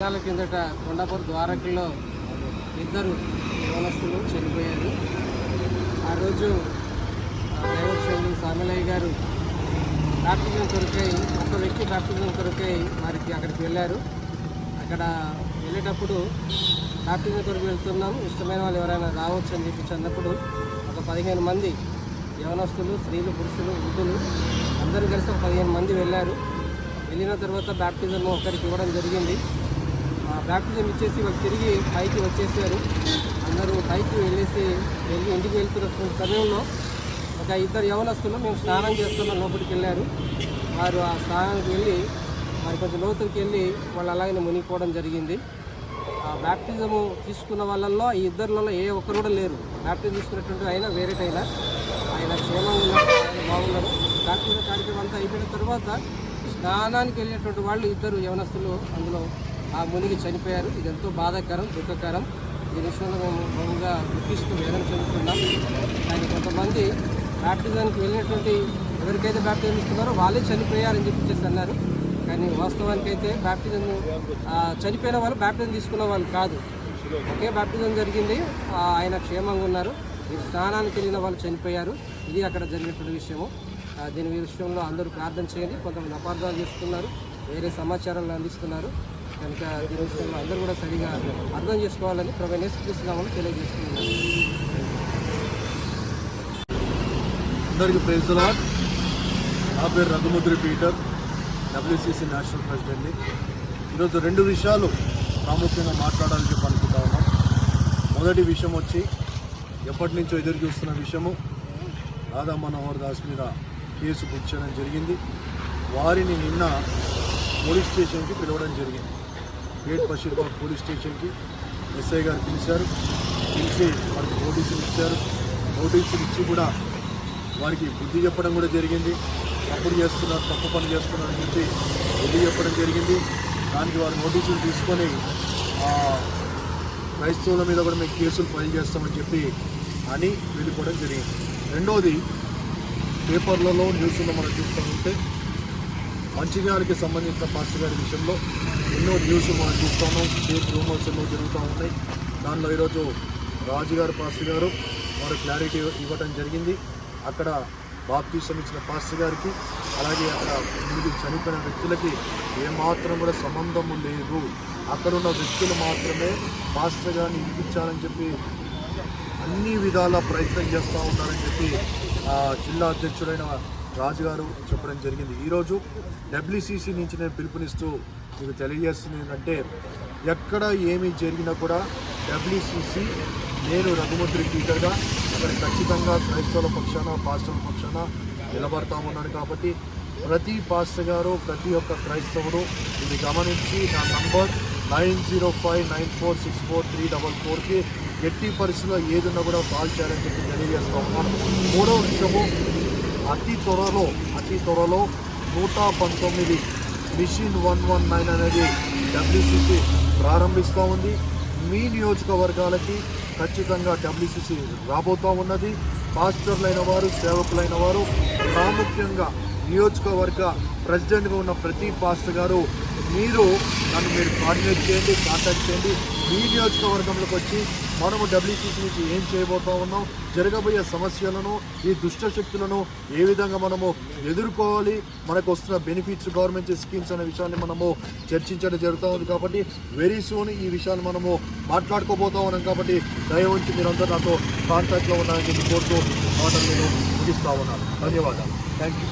నెలల కిందట కొండాపూర్ ద్వారకలో ఇద్దరు యువనస్తులు చనిపోయారు. ఆ రోజు ఆ, దైవక్షేత్రం సామిలయ్య గారు బ్యాప్టిజం కొరకై ఒక వ్యక్తి బ్యాప్టిజం కొరకై వారికి అక్కడికి వెళ్ళారు. అక్కడ వెళ్ళేటప్పుడు బ్యాప్టిజం కొరకు వెళ్తున్నాం ఇష్టమైన వాళ్ళు ఎవరైనా రావచ్చు అని చెప్పి అన్నప్పుడు ఒక పదిహేను మంది యవనస్తులు స్త్రీలు పురుషులు వృద్ధులు అందరూ కలిసి ఒక పదిహేను మంది వెళ్ళారు. వెళ్ళిన తర్వాత బ్యాప్టిజం ఒకరికి ఇవ్వడం జరిగింది. బ్యాప్టిజం ఇచ్చేసి వాళ్ళు తిరిగి పైకి వచ్చేసారు. అందరూ పైకి వెళ్ళేసి వెళ్ళి ఇంటికి వెళ్తున్న సమయంలో ఒక ఇద్దరు యవనస్తులు మేము స్నానం చేస్తున్నాం లోపలికి వెళ్ళారు. వారు ఆ స్నానానికి వెళ్ళి మరి కొంచెం లోతులకి వెళ్ళి వాళ్ళు అలాగనే మునిగిపోవడం జరిగింది. ఆ బ్యాప్టిజము తీసుకున్న వాళ్ళల్లో ఈ ఇద్దరిలో ఏ ఒక్కరు కూడా లేరు. బ్యాప్టిజం తీసుకున్నటువంటి ఆయన వేరేటైనా ఆయన క్షేమంగా ఉన్నారు బాగున్నారు. బ్యాప్టిజం కార్యక్రమం అంతా అయిపోయిన తర్వాత స్నానానికి వెళ్ళినటువంటి వాళ్ళు ఇద్దరు యవనస్తులు అందులో ఆ మునిగి చనిపోయారు. ఇది ఎంతో బాధాకరం దుఃఖకరం. ఈ విషయంలో మేము బహుగా దుఃఖిస్తూ వేదన చెందుతున్నాం కానీ కొంతమంది బ్యాప్టిజానికి వెళ్ళినటువంటి ఎవరికైతే బ్యాప్టిజం ఇస్తున్నారో వాళ్ళే చనిపోయారని చెప్పేసి అన్నారు. కానీ వాస్తవానికి అయితే బ్యాప్టిజం చనిపోయిన వాళ్ళు బ్యాప్టిజం తీసుకున్న వాళ్ళు కాదు. ఒకే బ్యాప్టిజం జరిగింది. ఆయన క్షేమంగా ఉన్నారు. ఈ స్నానానికి వెళ్ళిన వాళ్ళు చనిపోయారు. ఇది అక్కడ జరిగినటువంటి విషయము. దీని విషయంలో అందరూ ప్రార్థన చేయండి. కొంతమంది అపార్థాలు చేస్తున్నారు వేరే సమాచారాలు అందిస్తున్నారు. కనుక దీని అందరూ కూడా సరిగా అర్థం చేసుకోవాలని ప్రభు నేర్చుకుంటున్నామని తెలియజేస్తున్నాను. అందరికీ ప్రైజ్ నా పేరు రఘుముద్రి పీటర్ డబ్ల్యూసీసీ నేషనల్ ప్రెసిడెంట్ని ఈరోజు రెండు విషయాలు ప్రాముఖ్యంగా మాట్లాడాలని చెప్పి అనుకుంటా ఉన్నాం. మొదటి విషయం వచ్చి ఎప్పటి నుంచో ఎదురు చూస్తున్న విషయము రాధా మనోహర్ దాస్ మీద కేసు బుక్ చేయడం జరిగింది. వారిని నిన్న పోలీస్ స్టేషన్కి పిలవడం జరిగింది. గేట్ బషీర్బాగ్ పోలీస్ స్టేషన్కి ఎస్ఐ గారు పిలిచారు. పిలిచి వారికి నోటీసులు ఇచ్చారు. నోటీసులు ఇచ్చి కూడా వారికి బుద్ధి చెప్పడం కూడా జరిగింది. తప్పుడు చేస్తున్నారు తప్పు పని చేస్తున్నారు అని బుద్ధి చెప్పడం జరిగింది. దానికి వారు నోటీసులు తీసుకొని క్రైస్తవుల మీద కూడా మేము కేసులు ఫైల్ చేస్తామని చెప్పి అని వెళ్ళిపోవడం జరిగింది. రెండోది పేపర్లలో న్యూస్లో మనం చూస్తూ ఉంటే మంచిర్యాలకి సంబంధించిన పాస్టర్ గారి విషయంలో ఎన్నో న్యూస్ మనం చూస్తాము ఫేక్ రూమర్స్ ఎన్నో జరుగుతూ ఉన్నాయి. దానిలో ఈరోజు రాజుగారు పాస్టర్ గారు వారు క్లారిటీ ఇవ్వడం జరిగింది. అక్కడ బాప్తీసం ఇచ్చిన పాస్టర్ గారికి అలాగే అక్కడ ముందు చనిపోయిన వ్యక్తులకి ఏమాత్రం కూడా సంబంధము లేదు. అక్కడున్న వ్యక్తులు మాత్రమే పాస్టర్ గారిని ఇప్పించాలని చెప్పి అన్ని విధాల ప్రయత్నం చేస్తూ ఉన్నారని చెప్పి జిల్లా అధ్యక్షుడైన రాజుగారు చెప్పడం జరిగింది. ఈరోజు డబ్ల్యూసీసీ నుంచి నేను పిలుపునిస్తూ మీకు తెలియజేస్తుంది ఏంటంటే ఎక్కడ ఏమి జరిగినా కూడా డబ్ల్యూసీసీ నేను రఘుమంత్రి టీచర్గా అక్కడ ఖచ్చితంగా క్రైస్తవుల పక్షాన పాస్టర్ల పక్షాన నిలబడతా ఉన్నాను కాబట్టి ప్రతి పాస్టర్ గారు ప్రతి ఒక్క క్రైస్తవుడు ఇది గమనించి నా number nine zero five nine four six four three double ఫోర్కి ఎట్టి పరిస్థితుల్లో ఏదున్నా కూడా కాల్ చేయాలని చెప్పి తెలియజేస్తా ఉన్నాను. మూడో విషయము అతి త్వరలో అతి త్వరలో నూట పంతొమ్మిది మిషన్ వన్ వన్ నైన్ అనేది డబ్ల్యూసిసి ప్రారంభిస్తూ ఉంది. మీ నియోజకవర్గాలకి ఖచ్చితంగా డబ్ల్యూసిసి రాబోతూ ఉన్నది. పాస్టర్లైన వారు సేవకులైన వారు ప్రాముఖ్యంగా నియోజకవర్గ ప్రెసిడెంట్గా ఉన్న ప్రతి పాస్టర్ గారు మీరు నన్ను మీరు కోఆర్డినేట్ చేయండి కాంటాక్ట్ చేయండి. మీ నియోజకవర్గంలోకి వచ్చి మనము డబ్ల్యూసీసీ నుంచి ఏం చేయబోతా ఉన్నాం జరగబోయే సమస్యలను ఈ దుష్ట శక్తులను ఏ విధంగా మనము ఎదుర్కోవాలి మనకు వస్తున్న బెనిఫిట్స్ గవర్నమెంట్ స్కీమ్స్ అనే విషయాన్ని మనము చర్చించడం జరుగుతూ ఉంది కాబట్టి వెరీ సూన్ ఈ విషయాలు మనము మాట్లాడుకోబోతా ఉన్నాం కాబట్టి దయ ఉంచి మీరందరూ నాతో కాంటాక్ట్లో ఉన్నారని చెప్పి కోరుతూ నేను ముగిస్తా ఉన్నాను. ధన్యవాదాలు. Thank you